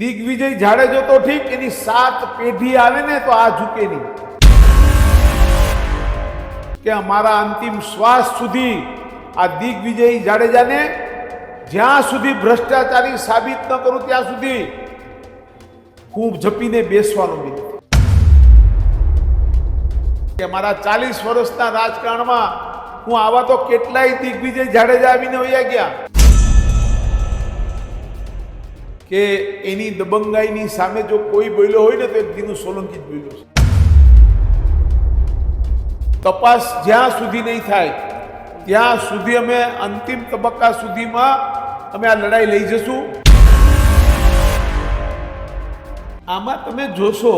દિગ્વિજય જાડેજો તો ઠીક, એની સાત પેઢી આવે ને તો આ ઝૂકે નહીં કે અમારા અંતિમ શ્વાસ સુધી આ દિગ્વિજય જાડેજાને જ્યાં સુધી ભ્રષ્ટાચારી સાબિત ન કરું ત્યાં સુધી ખૂબ જપીને બેસવાનો. કે મારા ચાલીસ વર્ષના રાજકારણમાં હું આવા તો કેટલાય દિગ્વિજય જાડેજા આવીને વયા ગયા કે એની દબંગાઈની સામે જો કોઈ બોલ્યો હોય ને તો દીનું સોલંકી જ બોલ્યો છે. તપાસ જ્યાં સુધી નહીં થાય, ત્યાં સુધી અમે અંતિમ તબક્કા સુધીમાં અમે આ લડાઈ લઈ જશું. આમાં તમે જોશો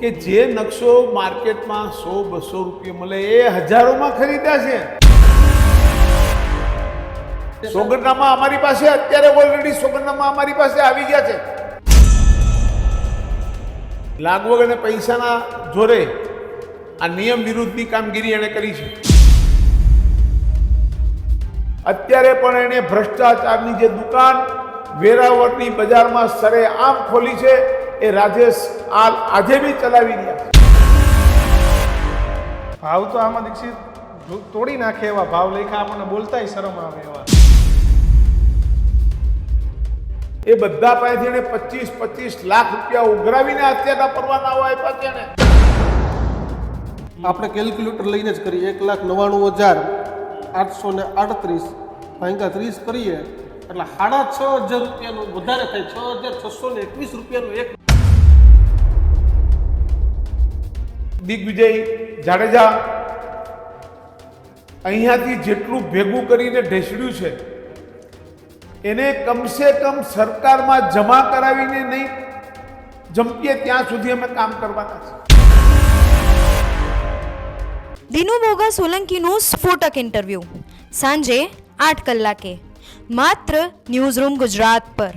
કે જે નકશો માર્કેટમાં સો બસો રૂપિયા મળે એ હજારોમાં ખરીદ્યા છે. સોગંદનામા અમારી પાસે અત્યારે ઓલરેડી સોગંદનામા અમારી પાસે આવી ગયા છે. લાગવગ અને પૈસાના જોરે આ નિયમ વિરુદ્ધની કામગીરી એણે કરી છે. અત્યારે પણ એણે ભ્રષ્ટાચારની જે દુકાન વેરાવળની બજારમાં સરે આમ ખોલી છે, એ રાજેશ આ આજે બી ચલાવી રહ્યા ભાવ તો આમાં દીક્ષિત તોડી નાખે એવા ભાવ, લેખા આપણને બોલતાય શરમ આવે એવા. એ બધા પાસેથી એને પચીસ પચીસ લાખ રૂપિયા ઉઘરાવીને અત્યારના પરવાનાઓ આપ્યા છે ને આપણે કેલ્ક્યુલેટર લઈને જ કરીએ. એક લાખ નવ્વાણું હજાર આઠસો ને આડત્રીસ ભાંગા ત્રીસ કરીએ. એટલે સાડા છ હજાર રૂપિયાનું વધારે થાય છ હજાર છસો ને એકવીસ રૂપિયાનું એક દિગ્વિજય જાડેજા અહીંયાથી જેટલું ભેગું કરીને ઢેસડ્યું છે એને કમસે કમ સરકારમાં જમા કરાવીને નહીં જમતીએ ત્યાં સુધી અમે કામ કરવાના છે દિનુ મોગા સોલંકીનું સ્ફોટક ઇન્ટરવ્યૂ. સાંજે આઠ કલાકે. માત્ર ન્યૂઝ રૂમ ગુજરાત પર.